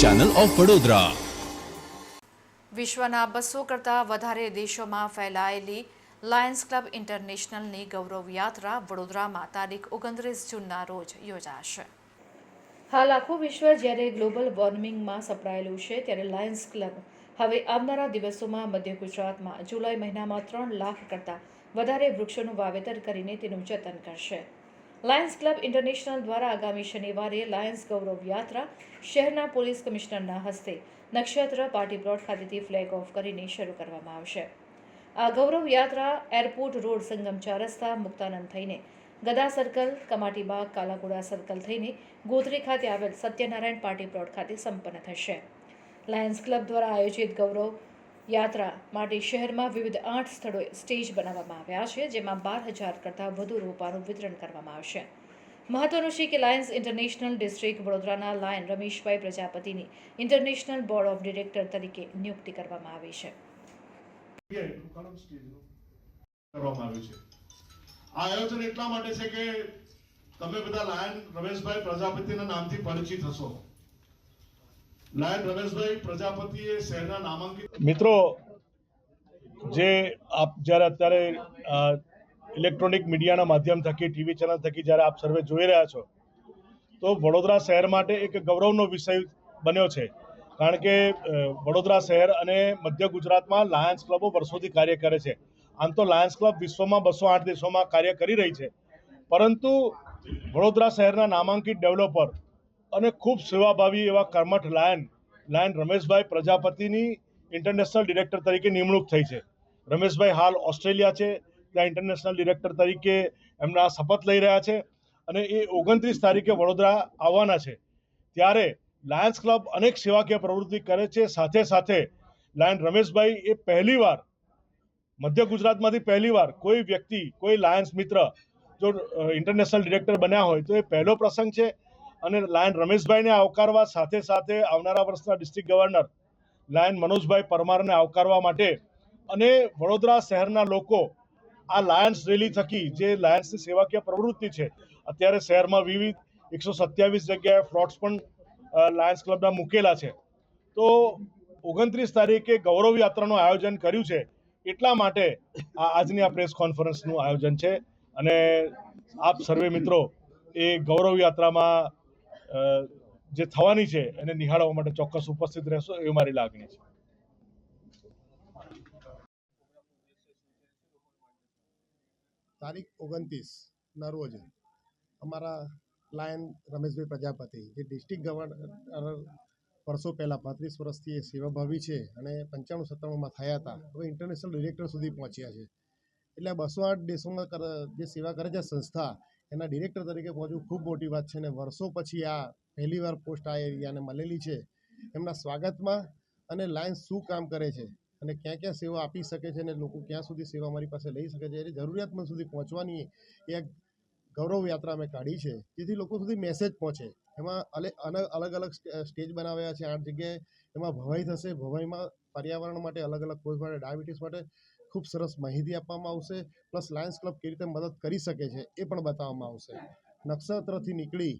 Channel of Vadodara વિશ્વના બસો કરતાં વધારે દેશોમાં ફેલાયેલી લાયન્સ ક્લબ ઇન્ટરનેશનલની ગૌરવ યાત્રા વડોદરામાં તારીખ ઓગણત્રીસ જૂનના રોજ યોજાશે. હાલ આખું વિશ્વ જ્યારે ગ્લોબલ વોર્મિંગમાં સપડાયેલું છે ત્યારે લાયન્સ ક્લબ હવે આવનારા દિવસોમાં મધ્ય ગુજરાતમાં જુલાઈ મહિનામાં ત્રણ લાખ કરતાં વધારે વૃક્ષોનું વાવેતર કરીને તેનું જતન કરશે. લાયન્સ ક્લબ ઇન્ટરનેશનલ દ્વારા આગામી શનિવારે લાયન્સ ગૌરવ યાત્રા શહેરના પોલીસ કમિશનરના હસ્તે નક્ષત્ર પાર્ટી પ્લોટ ખાતેથી ફ્લેગ ઓફ કરીને શરૂ કરવામાં આવશે. આ ગૌરવ યાત્રા એરપોર્ટ રોડ સંગમ ચાર રસ્તા મુક્તાનંદ થઈને ગદા સર્કલ, કમાટીબાગ કાલાગોડા સર્કલ થઈને ગોત્રી ખાતે આવેલ સત્યનારાયણ પાર્ટી પ્લોટ ખાતે સંપન્ન થશે. લાયન્સ ક્લબ દ્વારા આયોજિત ગૌરવ યાત્રા માટે શહેરમાં વિવિધ આઠ સ્થળોએ સ્ટેજ બનાવવામાં આવ્યા છે, જેમાં બાર હજાર કરતાં વધુ રોપાનું વિતરણ કરવામાં આવશે. મહત્વનું છે કે લાયન્સ ઇન્ટરનેશનલ ડિસ્ટ્રિક્ટ વડોદરાના લાયન રમેશભાઈ પ્રજાપતિની ઇન્ટરનેશનલ બોર્ડ ઓફ ડિરેક્ટર તરીકે નિયુક્તિ કરવામાં આવી છે. આ આયોજન એટલા માટે છે કે તમે બધા લાયન રમેશભાઈ પ્રજાપતિના નામથી પરિચિત હશો. મિત્રો, જે આપ જ્યારે અત્યારે ઇલેક્ટ્રોનિક મીડિયાના માધ્યમ થકી ટીવી ચેનલ થકી જ્યારે આપ સર્વે જોઈ રહ્યા છો, તો વડોદરા શહેર માટે એક ગૌરવનો વિષય બન્યો છે. કારણ કે વડોદરા શહેર અને મધ્ય ગુજરાતમાં લાયન્સ ક્લબો વર્ષોથી કાર્ય કરે છે. આમ તો લાયન્સ ક્લબ વિશ્વમાં બસો આઠ દેશોમાં કાર્ય કરી રહી છે. પરંતુ વડોદરા શહેરના નામાંકિત ડેવલપર અને ખૂબ સેવાભાવી એવા કર્મઠ લાયન લાયન રમેશભાઈ પ્રજાપતિની ઇન્ટરનેશનલ ડિરેક્ટર તરીકે નિમણૂક થઈ છે. રમેશભાઈ હાલ ઓસ્ટ્રેલિયા છે, ત્યાં ઇન્ટરનેશનલ ડિરેક્ટર તરીકે એમના શપથ લઈ રહ્યા છે અને એ ઓગણત્રીસ તારીખે વડોદરા આવવાના છે. ત્યારે લાયન્સ ક્લબ અનેક સેવાકીય પ્રવૃત્તિ કરે છે, સાથે સાથે લાયન રમેશભાઈ એ પહેલીવાર મધ્ય ગુજરાતમાંથી પહેલીવાર કોઈ વ્યક્તિ, કોઈ લાયન્સ મિત્ર જો ઇન્ટરનેશનલ ડિરેક્ટર બન્યા હોય તો એ પહેલો પ્રસંગ છે. અને લાયન રમેશભાઈને આવકારવા સાથે સાથે આવનારા વર્ષના ડિસ્ટ્રિક્ટ ગવર્નર લાયન મનોજભાઈ પરમારને આવકારવા માટે અને વડોદરા શહેરના લોકો આ લાયન્સ રેલી થકી જે લાયન્સની સેવાકીય પ્રવૃત્તિ છે, અત્યારે શહેરમાં વિવિધ એકસો સત્યાવીસ જગ્યાએ ફ્લોટ્સ પણ લાયન્સ ક્લબના મૂકેલા છે. તો ઓગણત્રીસ તારીખે ગૌરવ યાત્રાનું આયોજન કર્યું છે, એટલા માટે આ આજની આ પ્રેસ કોન્ફરન્સનું આયોજન છે. અને આપ સર્વે મિત્રો, એ ગૌરવ યાત્રામાં જે થવાની છે એને નિહાળવા માટે ચોક્કસ ઉપસ્થિત રહેશો એવી મારી લાગણી છે. તારીખ ઓગણત્રીસના રોજ અમારા લાયન રમેશભાઈ પ્રજાપતિ, જે ડિસ્ટ્રિક્ટ ગવર્નર વર્ષો પહેલાં, પાંત્રીસ વર્ષથી એ સેવાભાવી છે અને પંચાણું સત્તાણુંમાં થયા હતા, હવે ઇન્ટરનેશનલ ડિરેક્ટર સુધી પહોંચ્યા છે. એટલે બસો આઠ દેશોમાં જે સેવા કરે છે સંસ્થા એના ડિરેક્ટર તરીકે પહોંચવું ખૂબ મોટી વાત છે અને વર્ષો પછી આ પહેલીવાર પોસ્ટ આ એરિયાને મળેલી છે. એમના સ્વાગતમાં અને લાયન્સ શું કામ કરે છે અને ક્યાં ક્યાં સેવા આપી શકે છે અને લોકો ક્યાં સુધી સેવા મારી પાસે લઈ શકે છે એની જરૂરિયાતમંદ સુધી પહોંચવાની એક ગૌરવ યાત્રા અમે કાઢી છે. જેથી લોકો સુધી મેસેજ પહોંચે. એમાં અલે અલગ અલગ અલગ સ્ટેજ બનાવ્યા છે, આઠ જગ્યાએ. એમાં ભવાઈ થશે. ભવાઈમાં પર્યાવરણ માટે અલગ અલગ કોઝ માટે ડાયાબિટીસ માટે ખૂબ સરસ માહિતી આપવામાં આવશે, પ્લસ લાયન્સ ક્લબ કેવી રીતે મદદ કરી શકે છે એ પણ બતાવવામાં આવશે. નક્ષત્રથી નીકળી,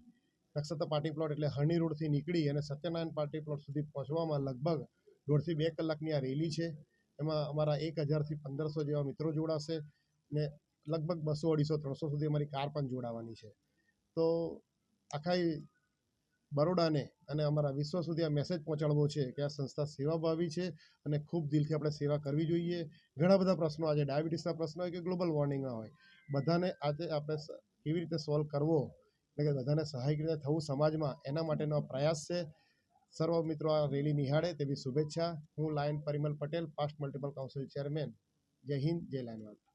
નક્ષત્ર પાર્ટી પ્લોટ એટલે હરણી રોડથી નીકળી અને સત્યનારાયણ પાર્ટી પ્લોટ સુધી પહોંચવામાં લગભગ દોઢથી બે કલાકની આ રેલી છે. એમાં અમારા એક હજારથી પંદરસો જેવા મિત્રો જોડાશે ને લગભગ બસો અઢીસો, ત્રણસો સુધી અમારી કાર પણ જોડાવાની છે. તો આખા બરોડાને અને અમારા વિશ્વ સુધી આ મેસેજ પહોંચાડવો છે કે આ સંસ્થા સેવાભાવી છે અને ખૂબ દિલથી આપણે સેવા કરવી જોઈએ. ઘણા બધા પ્રશ્નો આજે ડાયાબિટીસના પ્રશ્નો હોય કે ગ્લોબલ વોર્મિંગના હોય. બધાને આજે આપણે કેવી રીતે સોલ્વ કરવો? એટલે કે બધાને સહાયક રીતે થવું સમાજમાં, એના માટેનો આ પ્રયાસ છે. સર્વ મિત્રો આ રેલી નિહાળે તેવી શુભેચ્છા. હું lion Parimal Patel past multiple council chairman Jai Hind, Jai લાયનવાલ